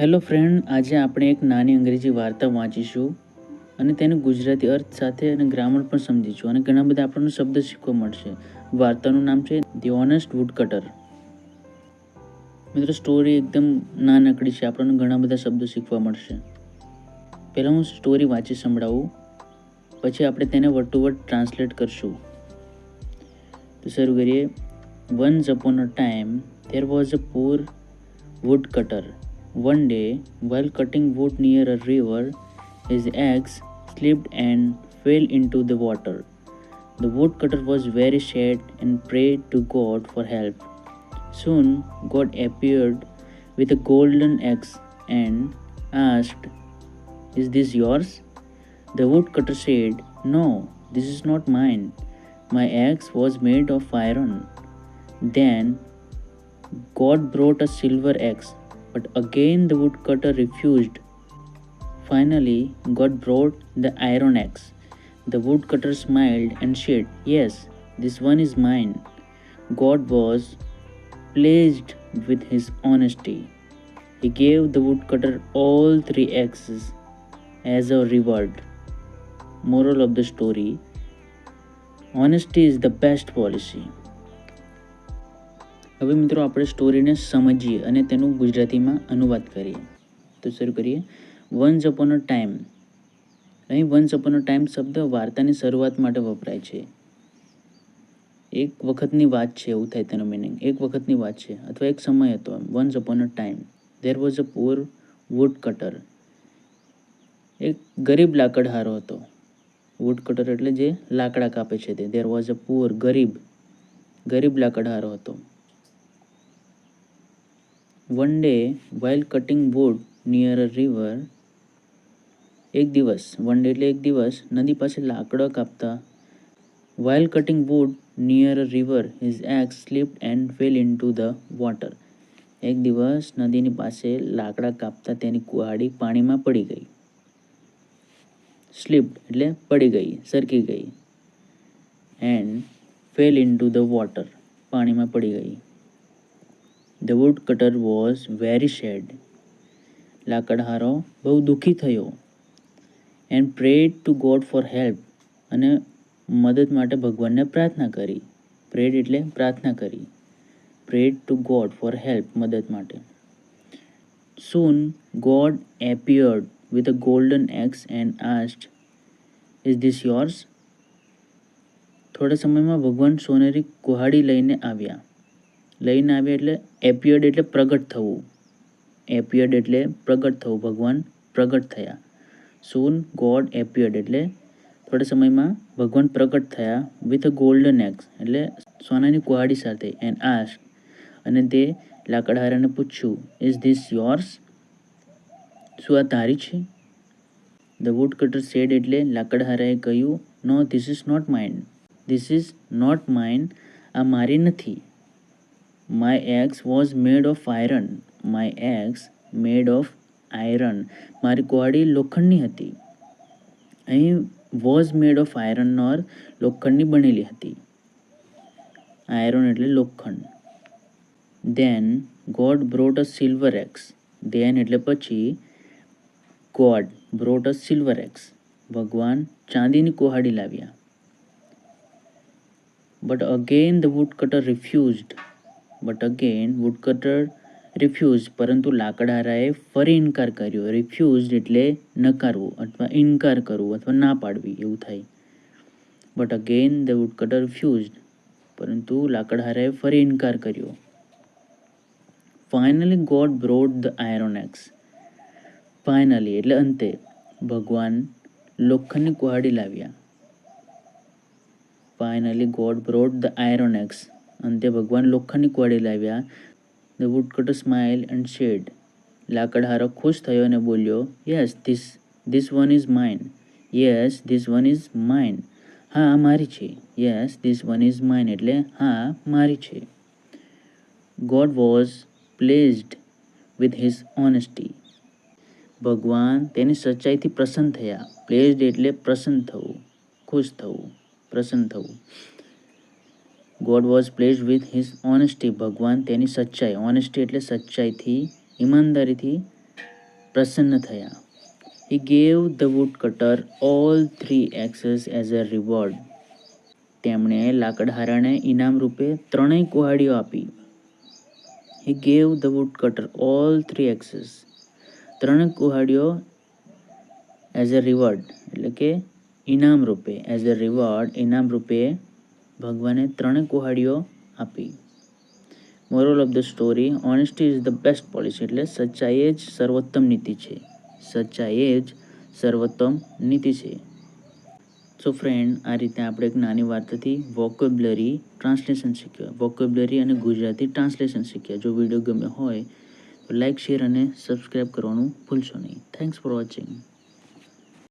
Hello friend આજે આપણે એક નાની અંગ્રેજી વાર્તા વાંચીશું અને તેને ગુજરાતી અર્થ સાથે અને ગ્રામર પણ સમજીશું અને ઘણા બધા આપણને શબ્દ શીખવા મળશે. વાર્તાનું નામ છે ધી ઓનેસ્ટ વુડકટર મિત્રો સ્ટોરી એકદમ નાનકડી છે, આપણને ઘણા બધા શબ્દો શીખવા મળશે. પહેલાં હું સ્ટોરી વાંચી સંભળાવું, પછી આપણે તેને વર્ડ ટુ વર્ડ ટ્રાન્સલેટ કરશું. તો શરૂ કરીએ. Once upon a time there was a poor wood woodcutter. One day, while cutting wood near a river, his axe slipped and fell into the water. The woodcutter was very sad and prayed to God for help. Soon, God appeared with a golden axe and asked, Is this yours? The woodcutter said, No, this is not mine. My axe was made of iron. Then God brought a silver axe, but again the woodcutter refused. Finally, God brought the iron axe. The woodcutter smiled and said, Yes, this one is mine. God was pleased with his honesty. He gave the woodcutter all three axes as a reward. Moral of the story Honesty is the best policy. હવે મિત્રો આપણે સ્ટોરીને સમજીએ અને તેનું ગુજરાતીમાં અનુવાદ કરીએ. તો શરૂ કરીએ. વન્સ અપોન અ ટાઈમ અહીં વન્સ અપોન અ ટાઈમ શબ્દ વાર્તાની શરૂઆત માટે વપરાય છે. એક વખતની વાત છે એવું થાય તેનો મિનિંગ એક વખતની વાત છે અથવા એક સમય હતો once upon a time there was a poor woodcutter એક ગરીબ લાકડહારો હતો. વુડ કટર એટલે જે લાકડા કાપે છે તે. દેર વોઝ અ પુઅર ગરીબ. ગરીબ લાકડહારો હતો. One day while cutting wood near a river એક દિવસ વન ડે એટલે એક દિવસ, નદી પાસે લાકડો કાપતા. While cutting wood near a river his axe slipped and fell into the water એક દિવસ, નદીની પાસે લાકડા કાપતા તેની કુહાડી પાણીમાં પડી ગઈ. સ્લીપ્ડ એટલે પડી ગઈ, સરકી ગઈ. And fell into the water પાણીમાં પડી ગઈ. The woodcutter was very sad લાકડહારો બહુ દુઃખી થયો and prayed to God for help અને મદદ માટે ભગવાનને પ્રાર્થના કરી. પ્રેડ એટલે પ્રાર્થના કરી. Prayed to God for help મદદ માટે. Soon God appeared with a golden axe and asked, Is this yours? થોડા સમયમાં ભગવાન સોનેરી કુહાડી લઈને આવ્યા. લઈને આવ્યા એટલે એપિયર્ડ એટલે પ્રગટ થવું. એપિયર્ડ એટલે પ્રગટ થવું. ભગવાન પ્રગટ થયા. સૂન ગોડ એપિયર્ડ એટલે થોડા સમયમાં ભગવાન પ્રગટ થયા વિથ અ ગોલ્ડન એક્સ એટલે સોનાની કુહાડી સાથે એન્ડ આસ્ક અને તે લાકડહારાને પૂછ્યું ઇઝ ધીસ યોર્સ શું આ તારી છે? ધ વુડ કટર સેડ એટલે લાકડહારાએ કહ્યું no this is not mine this is not mine આ મારી નથી. My axe was made of iron my axe made of iron મારી કોડી લોખંડની હતી. અહીં વોઝ મેડ ઓફ આયરનનો અર્થ લોખંડની બનેલી હતી. આયરન એટલે લોખંડ. Then God brought a silver axe then એટલે પછી God brought a silver axe ભગવાન ચાંદીની કુહાડી લાવ્યા. But again the woodcutter refused but again woodcutter refuse પરંતુ લાકડારાએ ફરી ઇનકાર કર્યો. રિફ્યુઝ એટલે નકારવું અથવા ઇનકાર કરવું અથવા ના પાડવી એવું થાય. But again the woodcutter cutter refused પરંતુ લાકડહારાએ ફરી ઇનકાર કર્યો. Finally God brought the iron axe finally એટલે અંતે, ભગવાન લોખંડની કુહાડી લાવ્યા. Finally God brought the iron axe અંતે ભગવાન લોખંડની કુહાડી લાવ્યા. The woodcutter smile and said લાકડહારો ખુશ થયો અને બોલ્યો yes this this one is mine yes this one is mine હા મારી છે. Yes this one is mine એટલે હા, મારી છે. God was pleased with his honesty ભગવાન તેની સચ્ચાઈથી પ્રસન્ન થયા. પ્લેઝડ એટલે પ્રસન્ન થવું, ખુશ થવું, પ્રસન્ન થવું. God was pleased with his honesty ભગવાન તેની સચ્ચાઈ ઓનેસ્ટી એટલે સચ્ચાઈથી, ઈમાનદારીથી પ્રસન્ન થયા. He gave the woodcutter all three axes as a reward તેમણે લાકડહારાને ઇનામ રૂપે ત્રણેય કુહાડીઓ આપી. He gave the woodcutter all three axes ત્રણેય કુહાડીઓ એઝ અ રિવોર્ડ એટલે કે ઇનામ રૂપે એઝ અ રિવોર્ડ ઇનામ રૂપે ભગવાને ત્રણેય કુહાડીઓ આપી. Moral of the story honesty is the best policy એટલે સચ્ચાઈ જ સર્વોત્તમ નીતિ છે. સચ્ચાઈ જ સર્વોત્તમ નીતિ છે. સો ફ્રેન્ડ આ રીતે આપણે એક નાની વાર્તાથી વોકેબ્લરી ટ્રાન્સલેશન શીખ્યા. વોકેબ્લરી અને ગુજરાતી ટ્રાન્સલેશન શીખ્યા. જો વીડિયો ગમ્યો હોય, તો લાઇક શેર અને સબસ્ક્રાઈબ કરવાનું ભૂલશો નહીં. Thanks for watching